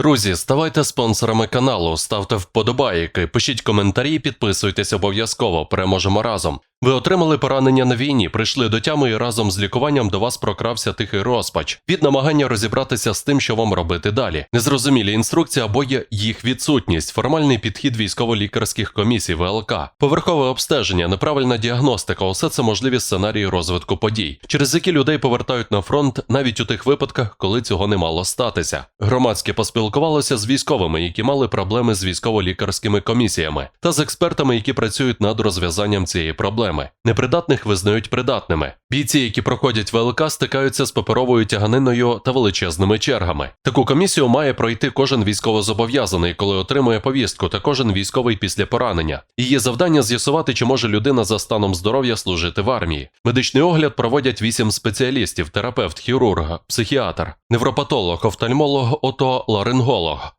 Друзі, ставайте спонсорами каналу, ставте вподобайки, пишіть коментарі, підписуйтесь обов'язково. Переможемо разом. Ви отримали поранення на війні, прийшли до тями і разом з лікуванням до вас прокрався тихий розпач від намагання розібратися з тим, що вам робити далі. Незрозумілі інструкції або є їх відсутність, формальний підхід військово-лікарських комісій ВЛК, поверхове обстеження, неправильна діагностика усе це можливі сценарії розвитку подій, через які людей повертають на фронт навіть у тих випадках, коли цього не мало статися. Громадське поспілкувалося з військовими, які мали проблеми з військово-лікарськими комісіями, та з експертами, які працюють над розв'язанням цієї проблеми. Непридатних визнають придатними. Бійці, які проходять ВЛК, стикаються з паперовою тяганиною та величезними чергами. Таку комісію має пройти кожен військовозобов'язаний, коли отримує повістку, та кожен військовий після поранення. Її завдання з'ясувати, чи може людина за станом здоров'я служити в армії. Медичний огляд проводять вісім спеціалістів: терапевт, хірург, психіатр, невропатолог, офтальмолог, ото отоларинголог, стоматолог,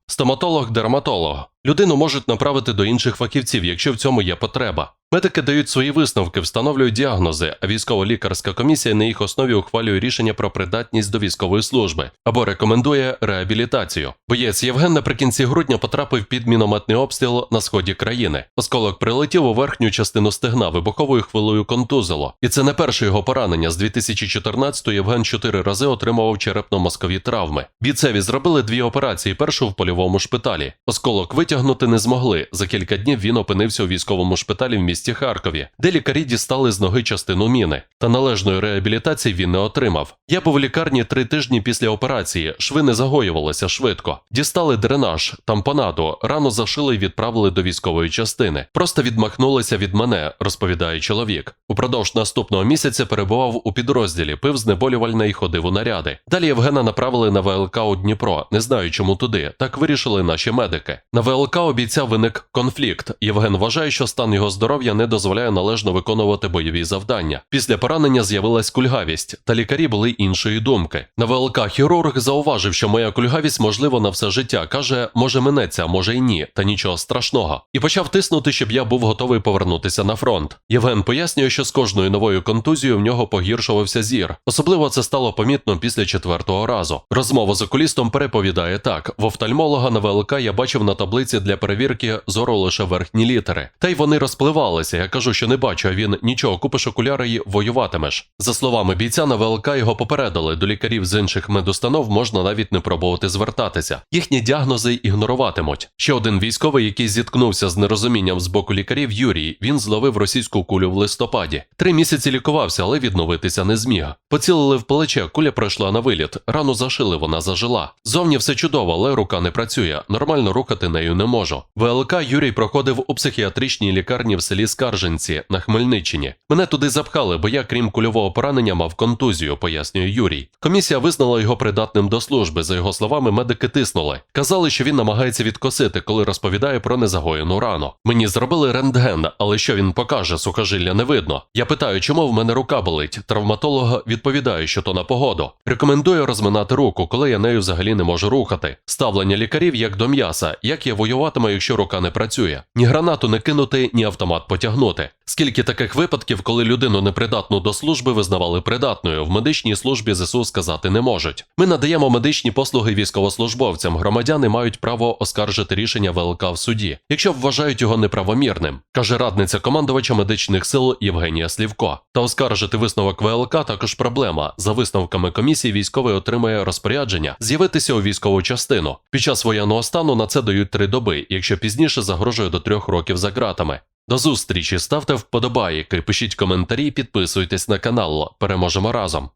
дерматолог. Людину можуть направити до інших фахівців, якщо в цьому є потреба. Медики дають свої висновки, встановлюють діагнози, а військово-лікарська комісія на їх основі ухвалює рішення про придатність до військової служби або рекомендує реабілітацію. Боєць Євген наприкінці грудня потрапив під мінометний обстріл на сході країни. Осколок прилетів у верхню частину стегна, вибуховою хвилою контузило. І це не перше його поранення. З 2014-го Євген чотири рази отримував черепно-мозкові травми. Бійцеві зробили дві операції: першу в польовому шпиталі. Осколок витягнути не змогли. За кілька днів він опинився у військовому шпиталі в місті Харкові, де лікарі дістали з ноги частину міни. Та належної реабілітації він не отримав. Я був у лікарні три тижні після операції. Шви не загоювалися швидко. Дістали дренаж, тампонаду, рану зашили і відправили до військової частини. Просто відмахнулися від мене, розповідає чоловік. Упродовж наступного місяця перебував у підрозділі, пив знеболювальне і ходив у наряди. Далі Євгена направили на ВЛК у Дніпро. Не знаю, чому туди. Так вирішили наші медики. На ВЛК у бійця виник конфлікт. Євген вважає, що стан його здоров'я не дозволяє належно виконувати бойові завдання. Після поранення з'явилась кульгавість, та лікарі були іншої думки. На ВЛК хірург зауважив, що моя кульгавість можливо на все життя. каже, може минеться, може й ні, та нічого страшного. І почав тиснути, щоб я був готовий повернутися на фронт. Євген пояснює, що з кожною новою контузією в нього погіршувався зір. Особливо це стало помітно після четвертого разу. Розмова з окулістом переповідає так: в офтальмолога на ВЛК я бачив на таблиці для перевірки зору лише верхні літери. Та й вони розпливалися. Я кажу, що не бачу, а він нічого, купиш окуляри і воюватимеш. За словами бійця, на ВЛК його попередили. До лікарів з інших медустанов можна навіть не пробувати звертатися. Їхні діагнози ігноруватимуть. Ще один військовий, який зіткнувся з нерозумінням з боку лікарів, Юрій. Він зловив російську кулю в листопаді. Три місяці лікувався, але відновитися не зміг. Поцілили в плече, куля пройшла на виліт. Рану зашили, вона зажила. Зовні все чудово, але рука не працює. Нормально рухати нею не можу. ВЛК Юрій проходив у психіатричній лікарні в селі Скарженці на Хмельниччині. Мене туди запхали, бо я, крім кульового поранення, мав контузію, пояснює Юрій. Комісія визнала його придатним до служби. За його словами, медики тиснули. Казали, що він намагається відкосити, коли розповідає про незагоєну рану. Мені зробили рентген, але що він покаже, сухожилля не видно. Я питаю, чому в мене рука болить. Травматолог відповідає, що то на погоду. Рекомендує розминати руку, коли я нею взагалі не можу рухати. Ставлення лікарів як до м'яса, як я воюватиму, якщо рука не працює. Ні гранату не кинути, ні автомат потягнути. Скільки таких випадків, коли людину непридатну до служби визнавали придатною, в медичній службі ЗСУ сказати не можуть. Ми надаємо медичні послуги військовослужбовцям. Громадяни мають право оскаржити рішення ВЛК в суді, якщо вважають його неправомірним, каже радниця командувача медичних сил Євгенія Слівко. Та оскаржити висновок ВЛК також проблема. За висновками комісії військовий отримує розпорядження з'явитися у військову частину. Під час стану на це дають три доби, якщо пізніше загрожує до трьох років за ґратами. До зустрічі, ставте вподобайки, пишіть коментарі, підписуйтесь на канал. Переможемо разом.